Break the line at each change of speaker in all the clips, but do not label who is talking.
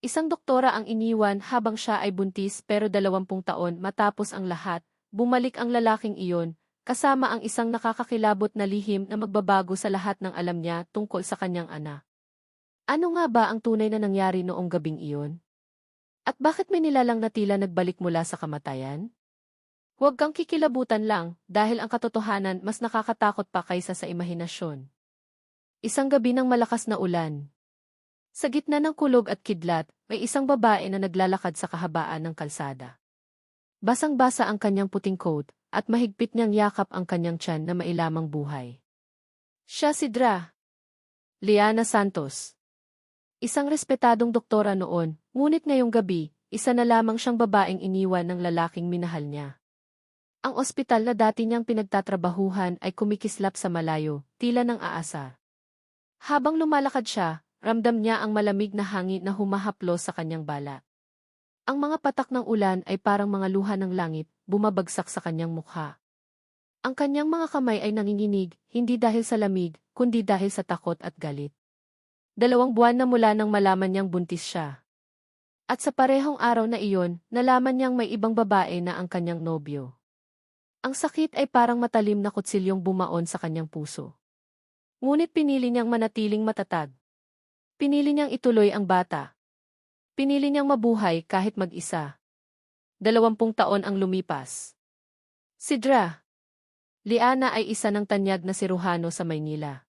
Isang doktora ang iniwan habang siya ay buntis pero dalawampung taon matapos ang lahat, bumalik ang lalaking iyon, kasama ang isang nakakakilabot na lihim na magbabago sa lahat ng alam niya tungkol sa kanyang anak. Ano nga ba ang tunay na nangyari noong gabing iyon? At bakit may nilalang na tila nagbalik mula sa kamatayan? Huwag kang kikilabutan lang dahil ang katotohanan mas nakakatakot pa kaysa sa imahinasyon. Isang gabi ng malakas na ulan. Sa gitna ng kulog at kidlat, may isang babae na naglalakad sa kahabaan ng kalsada. Basang-basa ang kanyang puting coat, at mahigpit niyang yakap ang kanyang tiyan na mailamang buhay. Siya si Dra. Liana Santos. Isang respetadong doktora noon, ngunit ngayong gabi, isa na lamang siyang babaeng iniwan ng lalaking minahal niya. Ang ospital na dati niyang pinagtatrabahuhan ay kumikislap sa malayo, tila ng aasa. Habang lumalakad siya, Ramdam niya ang malamig na hangin na humahaplo sa kanyang bala. Ang mga patak ng ulan ay parang mga luha ng langit, bumabagsak sa kanyang mukha. Ang kanyang mga kamay ay nanginginig, hindi dahil sa lamig, kundi dahil sa takot at galit. Dalawang buwan na mula nang malaman niyang buntis siya. At sa parehong araw na iyon, nalaman niyang may ibang babae na ang kanyang nobyo. Ang sakit ay parang matalim na kutsilyong bumaon sa kanyang puso. Ngunit pinili niyang manatiling matatag. Pinili niyang ituloy ang bata. Pinili niyang mabuhay kahit mag-isa. Dalawampung taon ang lumipas. Si Dra. Liana ay isa ng tanyag na siruhano sa Maynila.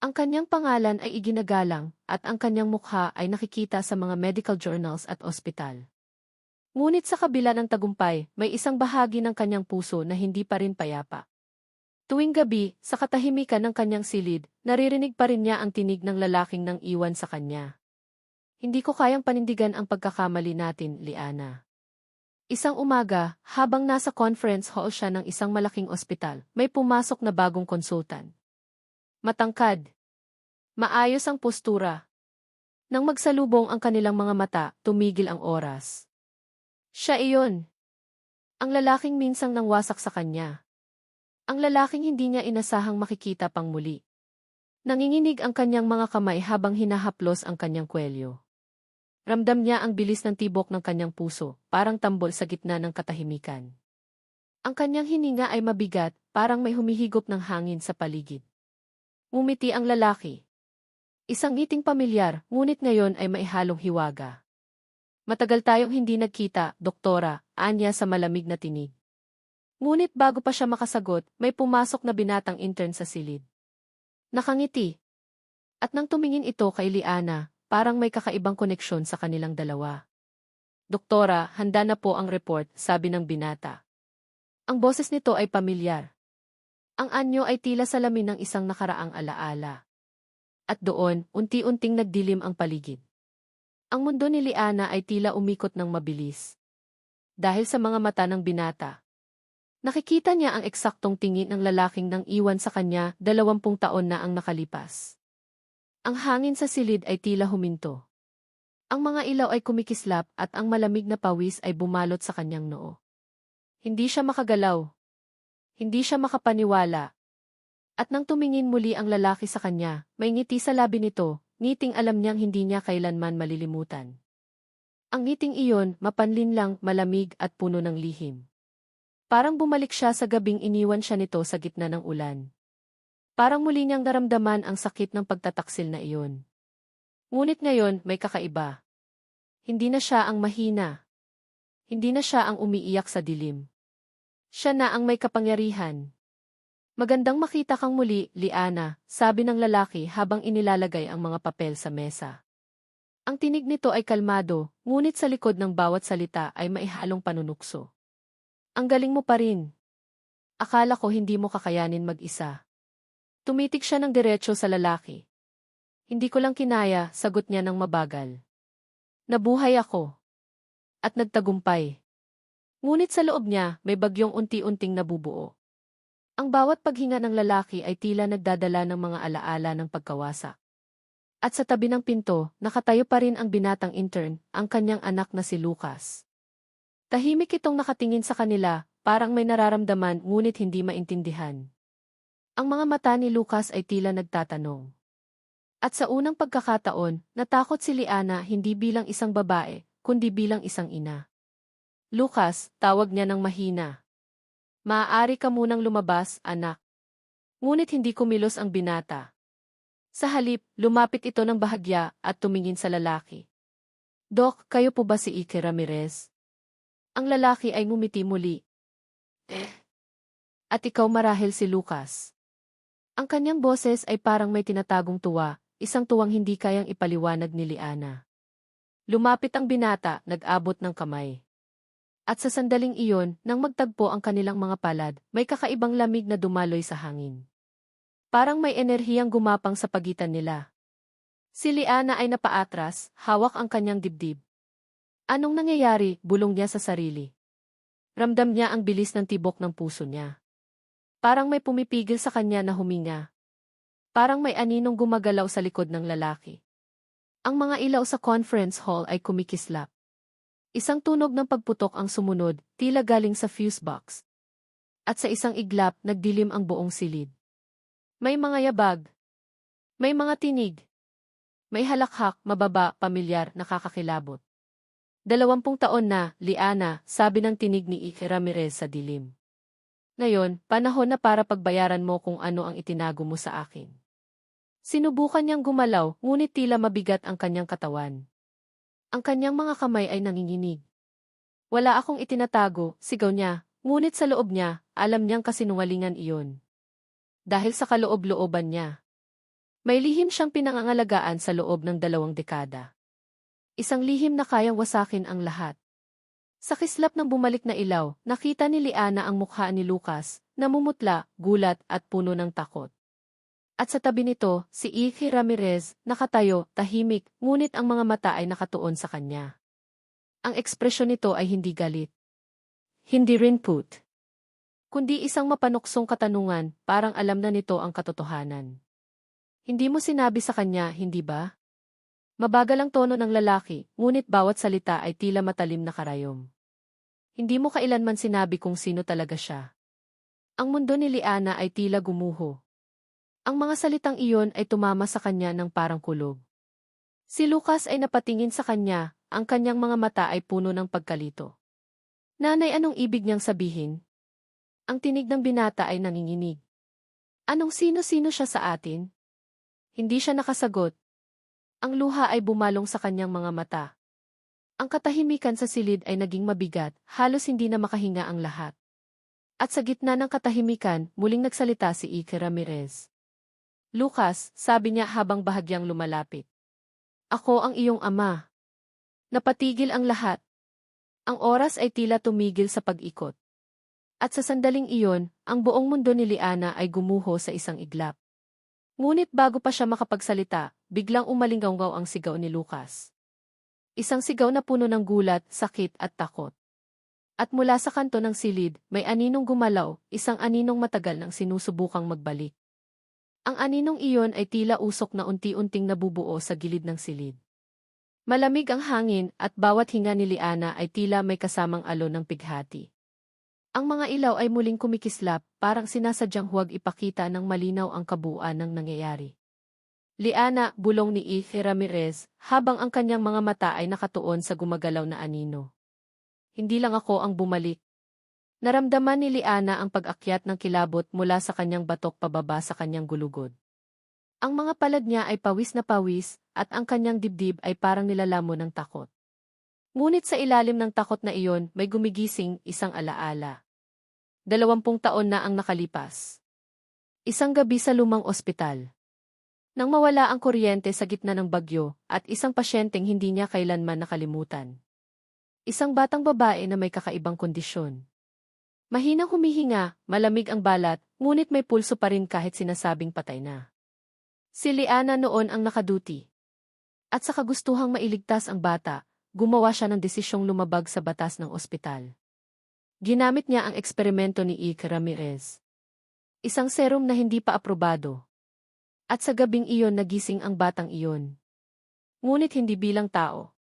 Ang kanyang pangalan ay iginagalang at ang kanyang mukha ay nakikita sa mga medical journals at ospital. Ngunit sa kabila ng tagumpay, may isang bahagi ng kanyang puso na hindi pa rin payapa. Tuwing gabi, sa katahimikan ng kanyang silid, naririnig pa rin niya ang tinig ng lalaking nang iwan sa kanya. Hindi ko kayang panindigan ang pagkakamali natin, Liana. Isang umaga, habang nasa conference hall siya ng isang malaking ospital, may pumasok na bagong konsultan. Matangkad. Maayos ang postura. Nang magsalubong ang kanilang mga mata, tumigil ang oras. Siya iyon. Ang lalaking minsang nang wasak sa kanya. Ang lalaking hindi niya inasahang makikita pang muli. Nanginginig ang kanyang mga kamay habang hinahaplos ang kanyang kwelyo. Ramdam niya ang bilis ng tibok ng kanyang puso, parang tambol sa gitna ng katahimikan. Ang kanyang hininga ay mabigat, parang may humihigop ng hangin sa paligid. Umiti ang lalaki. Isang ngiting pamilyar, ngunit ngayon ay maihalong hiwaga. Matagal tayong hindi nagkita, doktora, anya sa malamig na tinig. Ngunit bago pa siya makasagot, may pumasok na binatang intern sa silid. Nakangiti. At nang tumingin ito kay Liana, parang may kakaibang koneksyon sa kanilang dalawa. Doktora, handa na po ang report, sabi ng binata. Ang boses nito ay pamilyar. Ang anyo ay tila salamin ng isang nakaraang alaala. At doon, unti-unting nagdilim ang paligid. Ang mundo ni Liana ay tila umikot ng mabilis. Dahil sa mga mata ng binata, Nakikita niya ang eksaktong tingin ng lalaking nang iwan sa kanya dalawampung taon na ang nakalipas. Ang hangin sa silid ay tila huminto. Ang mga ilaw ay kumikislap at ang malamig na pawis ay bumalot sa kanyang noo. Hindi siya makagalaw. Hindi siya makapaniwala. At nang tumingin muli ang lalaki sa kanya, may ngiti sa labi nito, ngiting alam niyang hindi niya kailanman malilimutan. Ang ngiting iyon, mapanlin lang, malamig at puno ng lihim. Parang bumalik siya sa gabing iniwan siya nito sa gitna ng ulan. Parang muli niyang naramdaman ang sakit ng pagtataksil na iyon. Ngunit ngayon, may kakaiba. Hindi na siya ang mahina. Hindi na siya ang umiiyak sa dilim. Siya na ang may kapangyarihan. Magandang makita kang muli, Liana, sabi ng lalaki habang inilalagay ang mga papel sa mesa. Ang tinig nito ay kalmado, ngunit sa likod ng bawat salita ay maihalong panunukso. Ang galing mo pa rin. Akala ko hindi mo kakayanin mag-isa. Tumitik siya ng diretsyo sa lalaki. Hindi ko lang kinaya, sagot niya ng mabagal. Nabuhay ako. At nagtagumpay. Ngunit sa loob niya, may bagyong unti-unting nabubuo. Ang bawat paghinga ng lalaki ay tila nagdadala ng mga alaala ng pagkawasa. At sa tabi ng pinto, nakatayo pa rin ang binatang intern, ang kanyang anak na si Lucas. Tahimik itong nakatingin sa kanila, parang may nararamdaman ngunit hindi maintindihan. Ang mga mata ni Lucas ay tila nagtatanong. At sa unang pagkakataon, natakot si Liana hindi bilang isang babae, kundi bilang isang ina. Lucas, tawag niya ng mahina. Maaari ka munang lumabas, anak. Ngunit hindi kumilos ang binata. Sa halip, lumapit ito ng bahagya at tumingin sa lalaki. Dok, kayo po ba si Ike Ramirez? Ang lalaki ay ngumiti muli. Eh. At ikaw marahil si Lucas. Ang kanyang boses ay parang may tinatagong tuwa, isang tuwang hindi kayang ipaliwanag ni Liana. Lumapit ang binata, nag-abot ng kamay. At sa sandaling iyon, nang magtagpo ang kanilang mga palad, may kakaibang lamig na dumaloy sa hangin. Parang may enerhiyang gumapang sa pagitan nila. Si Liana ay napaatras, hawak ang kanyang dibdib. Anong nangyayari, bulong niya sa sarili. Ramdam niya ang bilis ng tibok ng puso niya. Parang may pumipigil sa kanya na huminga. Parang may aninong gumagalaw sa likod ng lalaki. Ang mga ilaw sa conference hall ay kumikislap. Isang tunog ng pagputok ang sumunod, tila galing sa fuse box. At sa isang iglap, nagdilim ang buong silid. May mga yabag. May mga tinig. May halakhak, mababa, pamilyar, nakakakilabot. Dalawampung taon na, Liana, sabi ng tinig ni Ike Ramirez sa dilim. Ngayon, panahon na para pagbayaran mo kung ano ang itinago mo sa akin. Sinubukan niyang gumalaw, ngunit tila mabigat ang kanyang katawan. Ang kanyang mga kamay ay nanginginig. Wala akong itinatago, sigaw niya, ngunit sa loob niya, alam niyang kasinungalingan iyon dahil sa kaloob-looban niya. May lihim siyang pinangangalagaan sa loob ng dalawang dekada. Isang lihim na kayang wasakin ang lahat. Sa kislap ng bumalik na ilaw, nakita ni Liana ang mukha ni Lucas, namumutla, gulat at puno ng takot. At sa tabi nito, si Iki Ramirez, nakatayo, tahimik, ngunit ang mga mata ay nakatuon sa kanya. Ang ekspresyon nito ay hindi galit. Hindi rin put kundi isang mapanuksong katanungan, parang alam na nito ang katotohanan. Hindi mo sinabi sa kanya, hindi ba? Mabagal ang tono ng lalaki, ngunit bawat salita ay tila matalim na karayom. Hindi mo kailanman sinabi kung sino talaga siya. Ang mundo ni Liana ay tila gumuho. Ang mga salitang iyon ay tumama sa kanya ng parang kulog. Si Lucas ay napatingin sa kanya, ang kanyang mga mata ay puno ng pagkalito. Nanay anong ibig niyang sabihin? Ang tinig ng binata ay nanginginig. Anong sino-sino siya sa atin? Hindi siya nakasagot. Ang luha ay bumalong sa kanyang mga mata. Ang katahimikan sa silid ay naging mabigat, halos hindi na makahinga ang lahat. At sa gitna ng katahimikan, muling nagsalita si Ike Ramirez. Lucas, sabi niya habang bahagyang lumalapit. Ako ang iyong ama. Napatigil ang lahat. Ang oras ay tila tumigil sa pag-ikot. At sa sandaling iyon, ang buong mundo ni Liana ay gumuho sa isang iglap. Ngunit bago pa siya makapagsalita, biglang umalinggaw ang sigaw ni Lucas. Isang sigaw na puno ng gulat, sakit at takot. At mula sa kanto ng silid, may aninong gumalaw, isang aninong matagal nang sinusubukang magbalik. Ang aninong iyon ay tila usok na unti-unting nabubuo sa gilid ng silid. Malamig ang hangin at bawat hinga ni Liana ay tila may kasamang alon ng pighati. Ang mga ilaw ay muling kumikislap, parang sinasadyang huwag ipakita ng malinaw ang kabuuan ng nangyayari. Liana, bulong ni Ethe Ramirez, habang ang kanyang mga mata ay nakatuon sa gumagalaw na anino. Hindi lang ako ang bumalik. Naramdaman ni Liana ang pag-akyat ng kilabot mula sa kanyang batok pababa sa kanyang gulugod. Ang mga palad niya ay pawis na pawis, at ang kanyang dibdib ay parang nilalamon ng takot. Ngunit sa ilalim ng takot na iyon, may gumigising isang alaala. Dalawampung taon na ang nakalipas. Isang gabi sa lumang ospital. Nang mawala ang kuryente sa gitna ng bagyo at isang pasyenteng hindi niya kailanman nakalimutan. Isang batang babae na may kakaibang kondisyon. Mahinang humihinga, malamig ang balat, ngunit may pulso pa rin kahit sinasabing patay na. Si Liana noon ang nakaduti. At sa kagustuhang mailigtas ang bata, gumawa siya ng desisyong lumabag sa batas ng ospital. Ginamit niya ang eksperimento ni Ike Ramirez. Isang serum na hindi pa aprobado. At sa gabing iyon nagising ang batang iyon. Ngunit hindi bilang tao.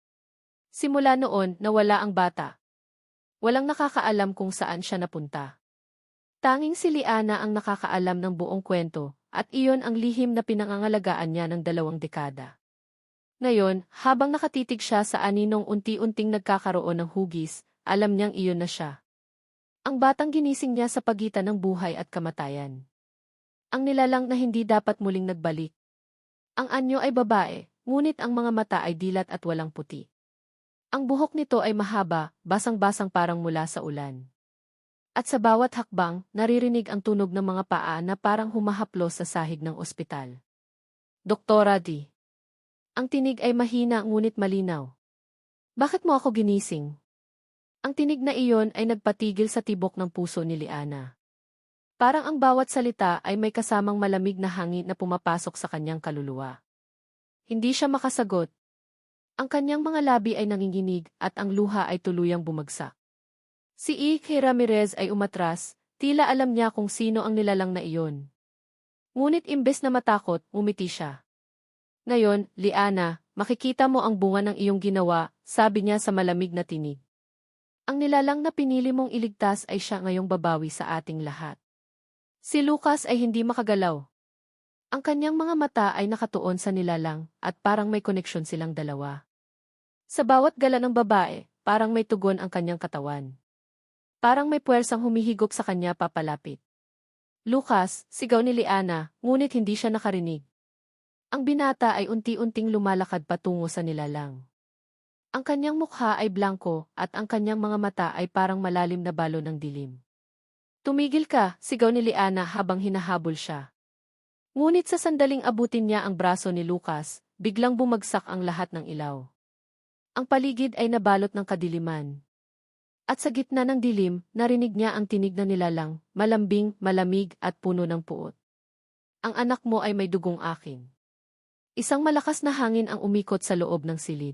Simula noon, nawala ang bata. Walang nakakaalam kung saan siya napunta. Tanging si Liana ang nakakaalam ng buong kwento, at iyon ang lihim na pinangangalagaan niya ng dalawang dekada. Ngayon, habang nakatitig siya sa aninong unti-unting nagkakaroon ng hugis, alam niyang iyon na siya. Ang batang ginising niya sa pagitan ng buhay at kamatayan. Ang nilalang na hindi dapat muling nagbalik. Ang anyo ay babae, ngunit ang mga mata ay dilat at walang puti. Ang buhok nito ay mahaba, basang-basang parang mula sa ulan. At sa bawat hakbang, naririnig ang tunog ng mga paa na parang humahaplos sa sahig ng ospital. Doktora D. Ang tinig ay mahina ngunit malinaw. Bakit mo ako ginising? Ang tinig na iyon ay nagpatigil sa tibok ng puso ni Liana. Parang ang bawat salita ay may kasamang malamig na hangin na pumapasok sa kanyang kaluluwa. Hindi siya makasagot. Ang kanyang mga labi ay nanginginig at ang luha ay tuluyang bumagsak. Si Ike Ramirez ay umatras, tila alam niya kung sino ang nilalang na iyon. Ngunit imbes na matakot, umiti siya. Ngayon, Liana, makikita mo ang bunga ng iyong ginawa, sabi niya sa malamig na tinig. Ang nilalang na pinili mong iligtas ay siya ngayong babawi sa ating lahat. Si Lucas ay hindi makagalaw. Ang kanyang mga mata ay nakatuon sa nilalang at parang may koneksyon silang dalawa. Sa bawat gala ng babae, parang may tugon ang kanyang katawan. Parang may puwersang humihigop sa kanya papalapit. Lucas, sigaw ni Liana, ngunit hindi siya nakarinig. Ang binata ay unti-unting lumalakad patungo sa nilalang. Ang kanyang mukha ay blanko at ang kanyang mga mata ay parang malalim na balo ng dilim. Tumigil ka, sigaw ni Liana habang hinahabol siya. Ngunit sa sandaling abutin niya ang braso ni Lucas, biglang bumagsak ang lahat ng ilaw. Ang paligid ay nabalot ng kadiliman. At sa gitna ng dilim, narinig niya ang tinig na nilalang, malambing, malamig at puno ng puot. Ang anak mo ay may dugong akin. Isang malakas na hangin ang umikot sa loob ng silid.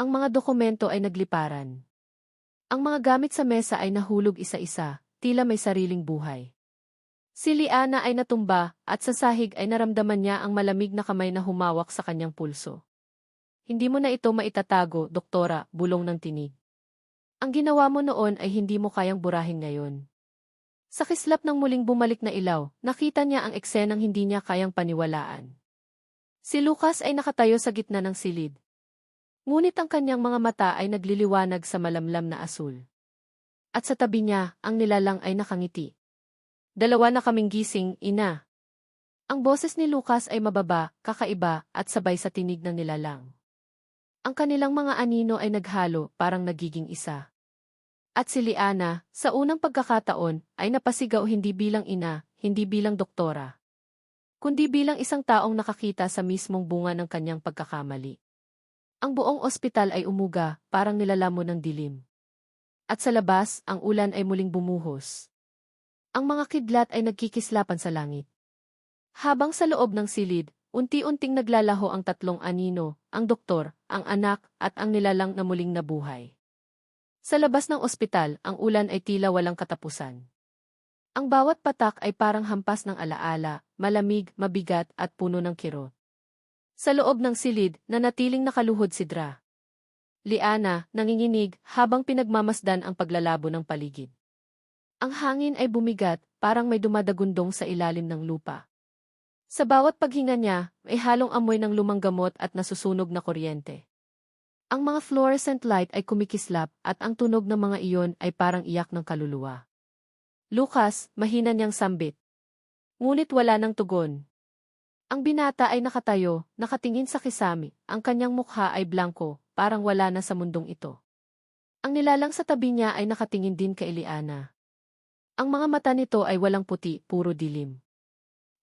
Ang mga dokumento ay nagliparan. Ang mga gamit sa mesa ay nahulog isa-isa, tila may sariling buhay. Si Liana ay natumba at sa sahig ay naramdaman niya ang malamig na kamay na humawak sa kanyang pulso. Hindi mo na ito maitatago, doktora, bulong ng tinig. Ang ginawa mo noon ay hindi mo kayang burahin ngayon. Sa kislap ng muling bumalik na ilaw, nakita niya ang eksenang hindi niya kayang paniwalaan. Si Lucas ay nakatayo sa gitna ng silid, Ngunit ang kanyang mga mata ay nagliliwanag sa malamlam na asul. At sa tabi niya, ang nilalang ay nakangiti. Dalawa na kaming gising, ina. Ang boses ni Lucas ay mababa, kakaiba, at sabay sa tinig ng nilalang. Ang kanilang mga anino ay naghalo, parang nagiging isa. At si Liana, sa unang pagkakataon, ay napasigaw hindi bilang ina, hindi bilang doktora. Kundi bilang isang taong nakakita sa mismong bunga ng kanyang pagkakamali. Ang buong ospital ay umuga, parang nilalamon ng dilim. At sa labas, ang ulan ay muling bumuhos. Ang mga kidlat ay nagkikislapan sa langit. Habang sa loob ng silid, unti-unting naglalaho ang tatlong anino, ang doktor, ang anak, at ang nilalang na muling nabuhay. Sa labas ng ospital, ang ulan ay tila walang katapusan. Ang bawat patak ay parang hampas ng alaala, malamig, mabigat at puno ng kirot. Sa loob ng silid, nanatiling nakaluhod si Dra. Liana, nanginginig, habang pinagmamasdan ang paglalabo ng paligid. Ang hangin ay bumigat, parang may dumadagundong sa ilalim ng lupa. Sa bawat paghinga niya, may halong amoy ng lumang gamot at nasusunog na kuryente. Ang mga fluorescent light ay kumikislap at ang tunog ng mga iyon ay parang iyak ng kaluluwa. Lucas, mahina niyang sambit. Ngunit wala ng tugon. Ang binata ay nakatayo, nakatingin sa kisami, ang kanyang mukha ay blanko, parang wala na sa mundong ito. Ang nilalang sa tabi niya ay nakatingin din kay Eliana. Ang mga mata nito ay walang puti, puro dilim.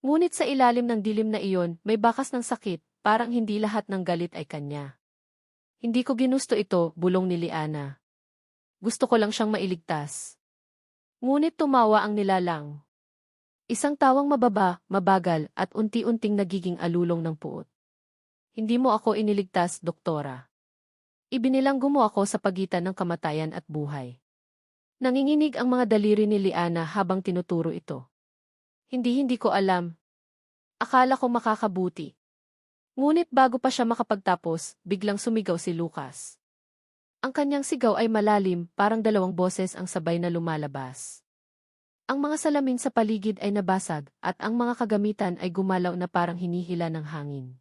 Ngunit sa ilalim ng dilim na iyon, may bakas ng sakit, parang hindi lahat ng galit ay kanya. Hindi ko ginusto ito, bulong ni Liana. Gusto ko lang siyang mailigtas. Ngunit tumawa ang nilalang. Isang tawang mababa, mabagal, at unti-unting nagiging alulong ng puot. Hindi mo ako iniligtas, doktora. Ibinilanggo mo ako sa pagitan ng kamatayan at buhay. Nanginginig ang mga daliri ni Liana habang tinuturo ito. Hindi-hindi ko alam. Akala ko makakabuti. Ngunit bago pa siya makapagtapos, biglang sumigaw si Lucas. Ang kanyang sigaw ay malalim, parang dalawang boses ang sabay na lumalabas. Ang mga salamin sa paligid ay nabasag at ang mga kagamitan ay gumalaw na parang hinihila ng hangin.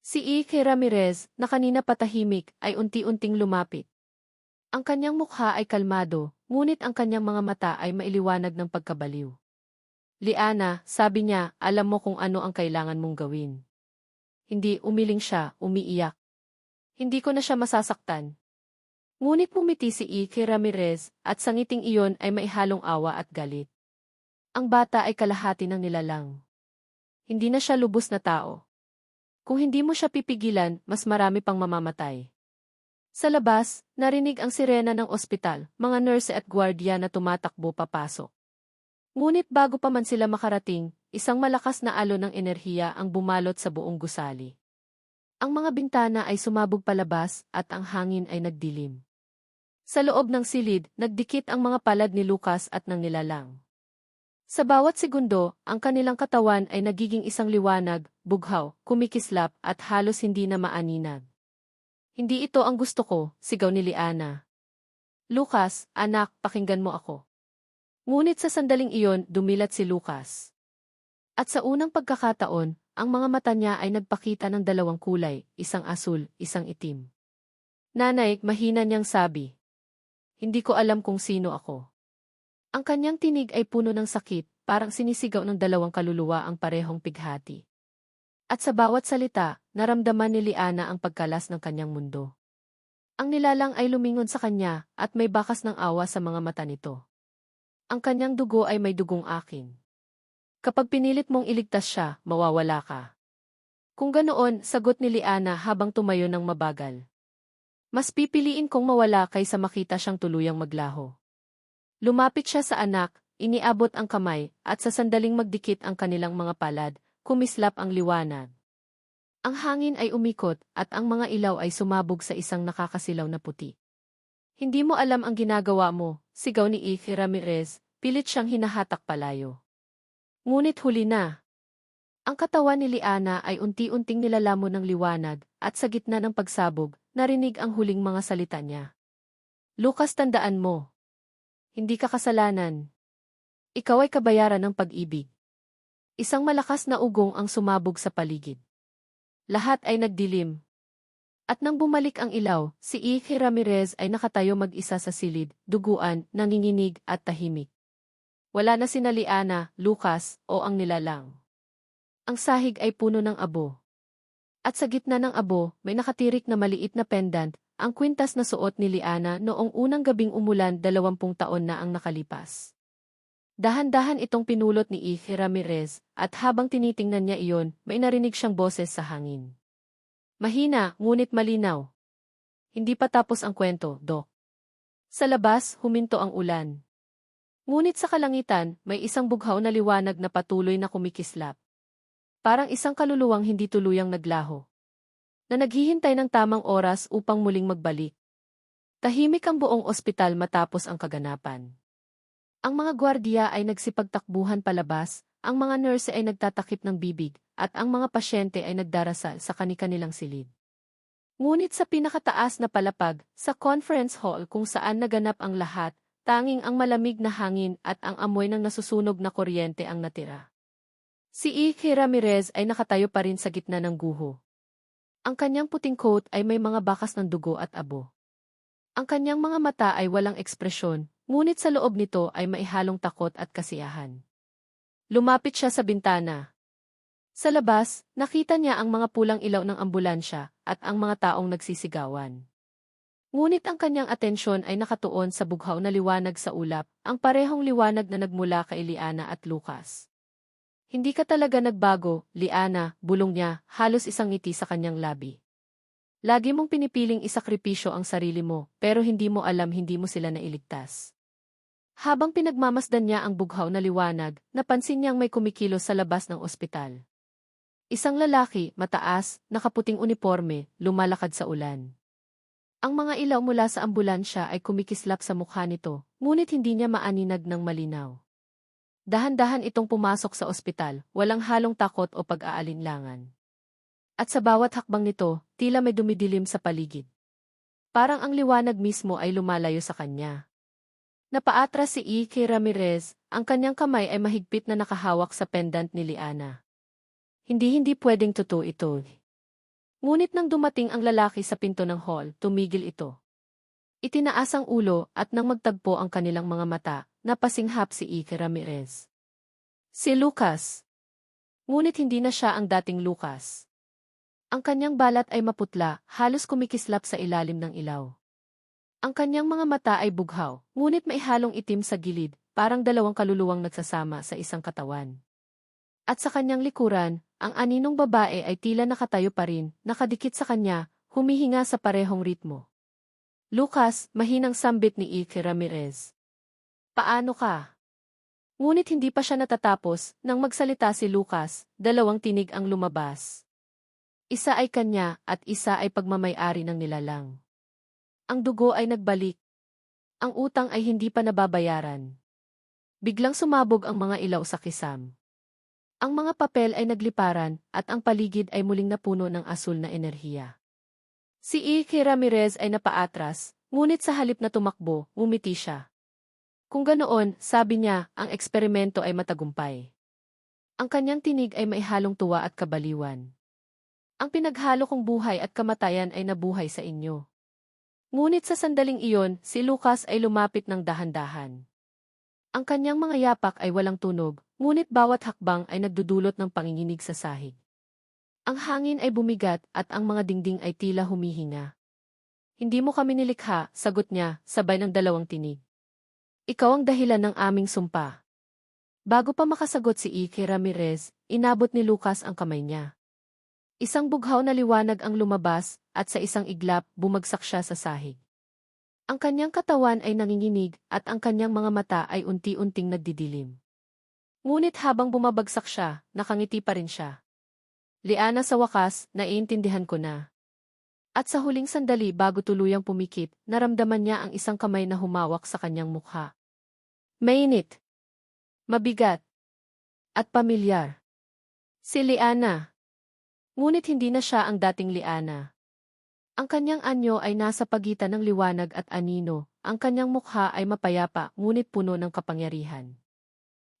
Si Ike Ramirez, na kanina patahimik, ay unti-unting lumapit. Ang kanyang mukha ay kalmado, ngunit ang kanyang mga mata ay mailiwanag ng pagkabaliw. Liana, sabi niya, alam mo kung ano ang kailangan mong gawin. Hindi, umiling siya, umiiyak. Hindi ko na siya masasaktan. Ngunit pumiti si Ike Ramirez at sa ngiting iyon ay maihalong awa at galit. Ang bata ay kalahati ng nilalang. Hindi na siya lubos na tao. Kung hindi mo siya pipigilan, mas marami pang mamamatay. Sa labas, narinig ang sirena ng ospital, mga nurse at gwardiya na tumatakbo papasok. Ngunit bago pa man sila makarating, isang malakas na alo ng enerhiya ang bumalot sa buong gusali. Ang mga bintana ay sumabog palabas at ang hangin ay nagdilim. Sa loob ng silid, nagdikit ang mga palad ni Lucas at ng nilalang. Sa bawat segundo, ang kanilang katawan ay nagiging isang liwanag, bughaw, kumikislap at halos hindi na maaninag. Hindi ito ang gusto ko, sigaw ni Liana. Lucas, anak, pakinggan mo ako. Ngunit sa sandaling iyon, dumilat si Lucas. At sa unang pagkakataon, ang mga mata niya ay nagpakita ng dalawang kulay, isang asul, isang itim. Nanay, mahina niyang sabi. Hindi ko alam kung sino ako. Ang kanyang tinig ay puno ng sakit, parang sinisigaw ng dalawang kaluluwa ang parehong pighati. At sa bawat salita, naramdaman ni Liana ang pagkalas ng kanyang mundo. Ang nilalang ay lumingon sa kanya at may bakas ng awa sa mga mata nito. Ang kanyang dugo ay may dugong akin. Kapag pinilit mong iligtas siya, mawawala ka. Kung ganoon, sagot ni Liana habang tumayo ng mabagal. Mas pipiliin kong mawala kaysa makita siyang tuluyang maglaho. Lumapit siya sa anak, iniabot ang kamay, at sa sandaling magdikit ang kanilang mga palad, kumislap ang liwanag. Ang hangin ay umikot at ang mga ilaw ay sumabog sa isang nakakasilaw na puti. Hindi mo alam ang ginagawa mo, sigaw ni Ife Ramirez, pilit siyang hinahatak palayo. Ngunit huli na. Ang katawan ni Liana ay unti-unting nilalamon ng liwanag at sa gitna ng pagsabog, narinig ang huling mga salita niya. Lucas tandaan mo. Hindi ka kasalanan. Ikaw ay kabayaran ng pag-ibig. Isang malakas na ugong ang sumabog sa paligid. Lahat ay nagdilim. At nang bumalik ang ilaw, si Ike Ramirez ay nakatayo mag-isa sa silid, duguan, nanginginig at tahimik. Wala na sina Liana, Lucas, o ang nilalang. Ang sahig ay puno ng abo. At sa gitna ng abo, may nakatirik na maliit na pendant, ang kwintas na suot ni Liana noong unang gabing umulan dalawampung taon na ang nakalipas. Dahan-dahan itong pinulot ni Ike Ramirez, at habang tinitingnan niya iyon, may narinig siyang boses sa hangin. Mahina, ngunit malinaw. Hindi pa tapos ang kwento, Dok. Sa labas, huminto ang ulan. Ngunit sa kalangitan, may isang bughaw na liwanag na patuloy na kumikislap. Parang isang kaluluwang hindi tuluyang naglaho. Na naghihintay ng tamang oras upang muling magbalik. Tahimik ang buong ospital matapos ang kaganapan. Ang mga gwardiya ay nagsipagtakbuhan palabas, ang mga nurse ay nagtatakip ng bibig, at ang mga pasyente ay nagdarasal sa kani-kanilang silid. Ngunit sa pinakataas na palapag, sa conference hall kung saan naganap ang lahat, tanging ang malamig na hangin at ang amoy ng nasusunog na kuryente ang natira. Si Ike Ramirez ay nakatayo pa rin sa gitna ng guho. Ang kanyang puting coat ay may mga bakas ng dugo at abo. Ang kanyang mga mata ay walang ekspresyon, ngunit sa loob nito ay maihalong takot at kasiyahan. Lumapit siya sa bintana. Sa labas, nakita niya ang mga pulang ilaw ng ambulansya at ang mga taong nagsisigawan. Ngunit ang kanyang atensyon ay nakatuon sa bughaw na liwanag sa ulap, ang parehong liwanag na nagmula kay Liana at Lucas. Hindi ka talaga nagbago, Liana, bulong niya, halos isang ngiti sa kanyang labi. Lagi mong pinipiling isakripisyo ang sarili mo, pero hindi mo alam hindi mo sila nailigtas. Habang pinagmamasdan niya ang bughaw na liwanag, napansin niyang may kumikilos sa labas ng ospital. Isang lalaki, mataas, nakaputing uniforme, lumalakad sa ulan. Ang mga ilaw mula sa ambulansya ay kumikislap sa mukha nito, ngunit hindi niya maaninag ng malinaw. Dahan-dahan itong pumasok sa ospital, walang halong takot o pag-aalinlangan. At sa bawat hakbang nito, tila may dumidilim sa paligid. Parang ang liwanag mismo ay lumalayo sa kanya. Napaatras si E. Ramirez, ang kanyang kamay ay mahigpit na nakahawak sa pendant ni Liana. Hindi-hindi pwedeng totoo ito. Ngunit nang dumating ang lalaki sa pinto ng hall, tumigil ito. Itinaas ang ulo at nang magtagpo ang kanilang mga mata, napasinghap si Ike Ramirez. Si Lucas. Ngunit hindi na siya ang dating Lucas. Ang kanyang balat ay maputla, halos kumikislap sa ilalim ng ilaw. Ang kanyang mga mata ay bughaw, ngunit may halong itim sa gilid, parang dalawang kaluluwang nagsasama sa isang katawan. At sa kanyang likuran, ang aninong babae ay tila nakatayo pa rin, nakadikit sa kanya, humihinga sa parehong ritmo. Lucas, mahinang sambit ni Ike Ramirez. Paano ka? Ngunit hindi pa siya natatapos, nang magsalita si Lucas, dalawang tinig ang lumabas. Isa ay kanya at isa ay pagmamayari ng nilalang. Ang dugo ay nagbalik. Ang utang ay hindi pa nababayaran. Biglang sumabog ang mga ilaw sa kisam. Ang mga papel ay nagliparan at ang paligid ay muling napuno ng asul na enerhiya. Si Ike Ramirez ay napaatras, ngunit sa halip na tumakbo, umiti siya. Kung ganoon, sabi niya, ang eksperimento ay matagumpay. Ang kanyang tinig ay may halong tuwa at kabaliwan. Ang pinaghalo kong buhay at kamatayan ay nabuhay sa inyo. Ngunit sa sandaling iyon, si Lucas ay lumapit ng dahan-dahan. Ang kanyang mga yapak ay walang tunog, ngunit bawat hakbang ay nagdudulot ng panginginig sa sahig. Ang hangin ay bumigat at ang mga dingding ay tila humihinga. Hindi mo kami nilikha, sagot niya, sabay ng dalawang tinig. Ikaw ang dahilan ng aming sumpa. Bago pa makasagot si Ike Ramirez, inabot ni Lucas ang kamay niya. Isang bughaw na liwanag ang lumabas, at sa isang iglap, bumagsak siya sa sahig. Ang kanyang katawan ay nanginginig, at ang kanyang mga mata ay unti-unting nagdidilim. Ngunit habang bumabagsak siya, nakangiti pa rin siya. Liana sa wakas, naiintindihan ko na. At sa huling sandali bago tuluyang pumikit, naramdaman niya ang isang kamay na humawak sa kanyang mukha. Mainit. Mabigat. At pamilyar. Si Liana. Ngunit hindi na siya ang dating Liana. Ang kanyang anyo ay nasa pagitan ng liwanag at anino, ang kanyang mukha ay mapayapa ngunit puno ng kapangyarihan.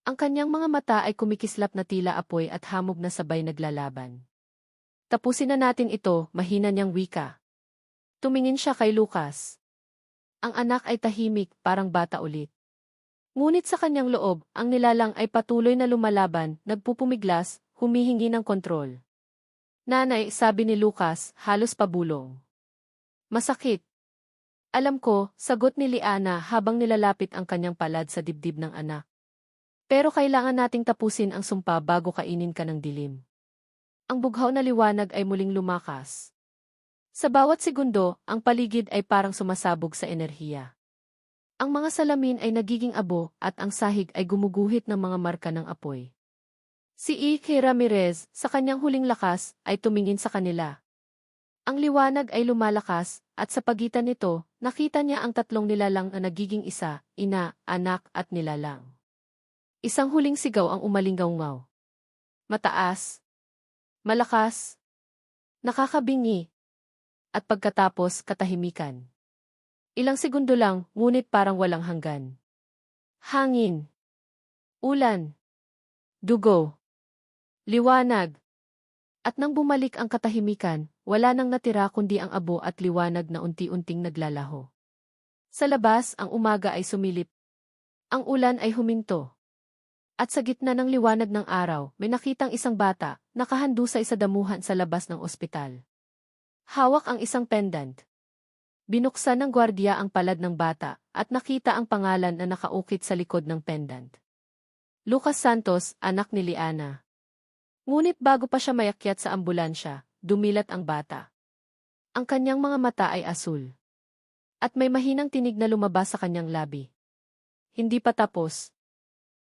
Ang kanyang mga mata ay kumikislap na tila apoy at hamog na sabay naglalaban. Tapusin na natin ito, mahina niyang wika. Tumingin siya kay Lucas. Ang anak ay tahimik, parang bata ulit. Ngunit sa kanyang loob, ang nilalang ay patuloy na lumalaban, nagpupumiglas, humihingi ng kontrol. Nanay, sabi ni Lucas, halos pabulong. Masakit. Alam ko, sagot ni Liana habang nilalapit ang kanyang palad sa dibdib ng anak. Pero kailangan nating tapusin ang sumpa bago kainin ka ng dilim. Ang bughaw na liwanag ay muling lumakas. Sa bawat segundo, ang paligid ay parang sumasabog sa enerhiya. Ang mga salamin ay nagiging abo at ang sahig ay gumuguhit ng mga marka ng apoy. Si Ike Ramirez, sa kanyang huling lakas, ay tumingin sa kanila. Ang liwanag ay lumalakas, at sa pagitan nito, nakita niya ang tatlong nilalang na nagiging isa, ina, anak at nilalang. Isang huling sigaw ang umalingaw-ngaw. Mataas. Malakas. Nakakabingi. At pagkatapos katahimikan. Ilang segundo lang, ngunit parang walang hanggan. Hangin. Ulan. Dugo. Liwanag. At nang bumalik ang katahimikan, wala nang natira kundi ang abo at liwanag na unti-unting naglalaho. Sa labas, ang umaga ay sumilip. Ang ulan ay huminto. At sa gitna ng liwanag ng araw, may nakitang isang bata, nakahandusay sa damuhan sa labas ng ospital. Hawak ang isang pendant. Binuksan ng gwardiya ang palad ng bata, at nakita ang pangalan na nakaukit sa likod ng pendant. Lucas Santos, anak ni Liana. Ngunit bago pa siya mayakyat sa ambulansya, dumilat ang bata. Ang kanyang mga mata ay asul. At may mahinang tinig na lumabas sa kanyang labi. Hindi pa tapos,